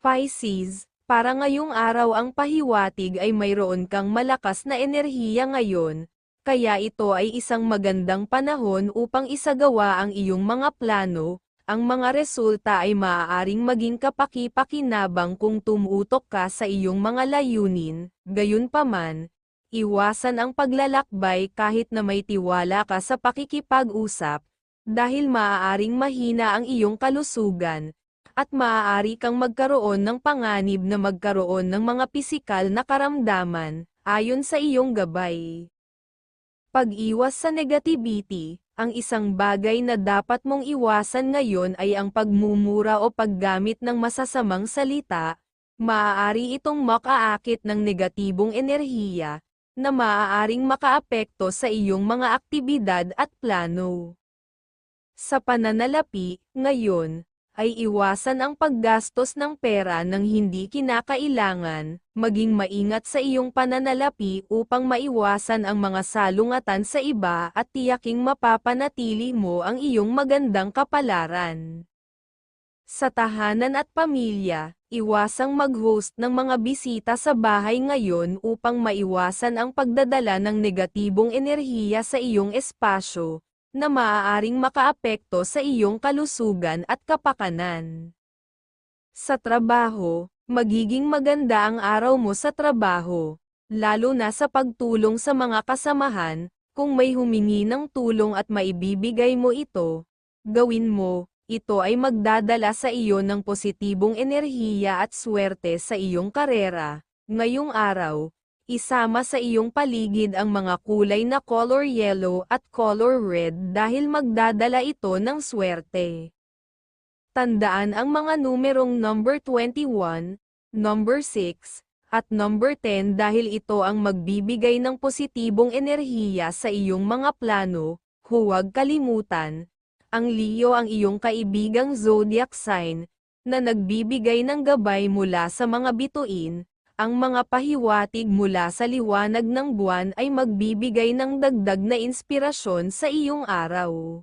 Pisces, para ngayong araw ang pahiwatig ay mayroon kang malakas na enerhiya ngayon, kaya ito ay isang magandang panahon upang isagawa ang iyong mga plano, ang mga resulta ay maaaring maging kapaki-pakinabang kung tumutok ka sa iyong mga layunin, gayunpaman, iwasan ang paglalakbay kahit na may tiwala ka sa pakikipag-usap, dahil maaaring mahina ang iyong kalusugan, at maaari kang magkaroon ng panganib na magkaroon ng mga pisikal na karamdaman, ayon sa iyong gabay. Pag-iwas sa negativity, ang isang bagay na dapat mong iwasan ngayon ay ang pagmumura o paggamit ng masasamang salita, maaari itong makaakit ng negatibong enerhiya, na maaaring makaapekto sa iyong mga aktibidad at plano. Sa pananalapi, ngayon, ay iwasan ang paggastos ng pera ng hindi kinakailangan, maging maingat sa iyong pananalapi upang maiwasan ang mga salungatan sa iba at tiyaking mapapanatili mo ang iyong magandang kapalaran. Sa tahanan at pamilya, iwasang mag-host ng mga bisita sa bahay ngayon upang maiwasan ang pagdadala ng negatibong enerhiya sa iyong espasyo, na maaaring makaapekto sa iyong kalusugan at kapakanan. Sa trabaho, magiging maganda ang araw mo sa trabaho, lalo na sa pagtulong sa mga kasamahan, kung may humingi ng tulong at maibibigay mo ito, gawin mo, ito ay magdadala sa iyo ng positibong enerhiya at swerte sa iyong karera. Ngayong araw, Isama sa iyong paligid ang mga kulay na color yellow at color red dahil magdadala ito ng swerte. Tandaan ang mga numerong number 21, number 6, at number 10 dahil ito ang magbibigay ng positibong enerhiya sa iyong mga plano, huwag kalimutan. Ang Leo ang iyong kaibigang zodiac sign, na nagbibigay ng gabay mula sa mga bituin, ang mga pahiwatig mula sa liwanag ng buwan ay magbibigay ng dagdag na inspirasyon sa iyong araw.